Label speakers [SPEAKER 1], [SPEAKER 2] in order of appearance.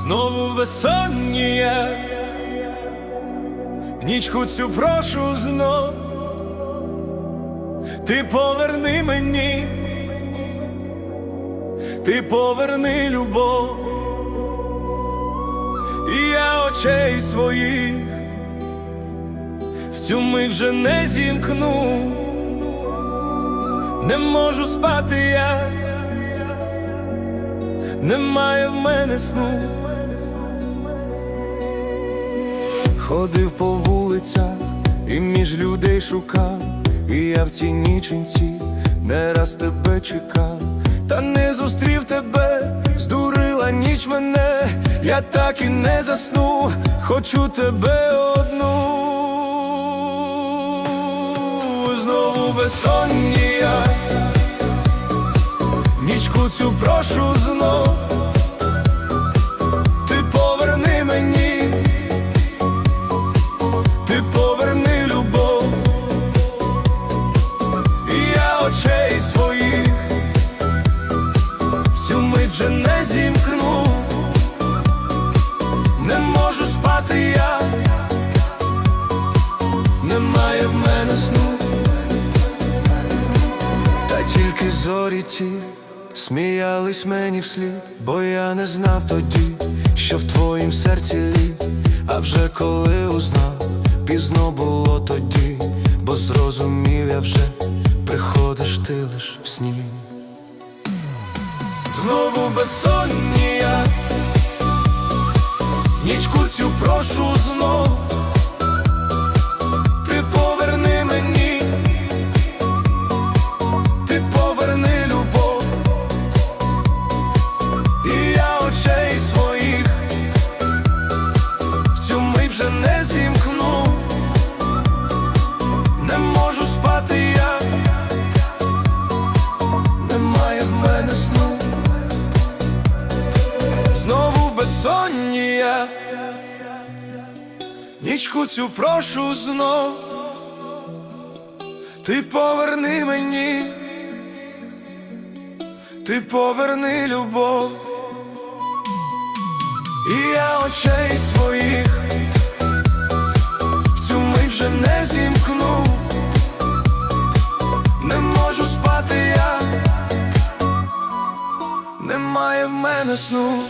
[SPEAKER 1] знову безсоння, нічку цю прошу знов, ти поверни мені, ти поверни любов, і я очей своїх в цю мить вже не зімкну, не можу спати я немає в мене сну. Ходив по вулицях і між людей шукав, і я в цій ніченці не раз тебе чекав, та не зустрів тебе, здурила ніч мене, я так і не засну, хочу тебе одну. Знову безсоння Нічку цю прошу знов, ти поверни мені, ти поверни любов, і я очей своїх в цю мить вже зімкну, не можу спати я, немає в мене сну. Зорі ті сміялись мені вслід, бо я не знав тоді, що в твоїм серці лід, а вже коли узнав, пізно було тоді, бо зрозумів я вже, приходиш ти лиш в сні. Знову безсоння, нічку цю прошу знов, нічку цю прошу знов, ти поверни мені. Ти поверни любов, і я очей своїх в цю мить вже не зімкну, не можу спати я, немає в мене сну.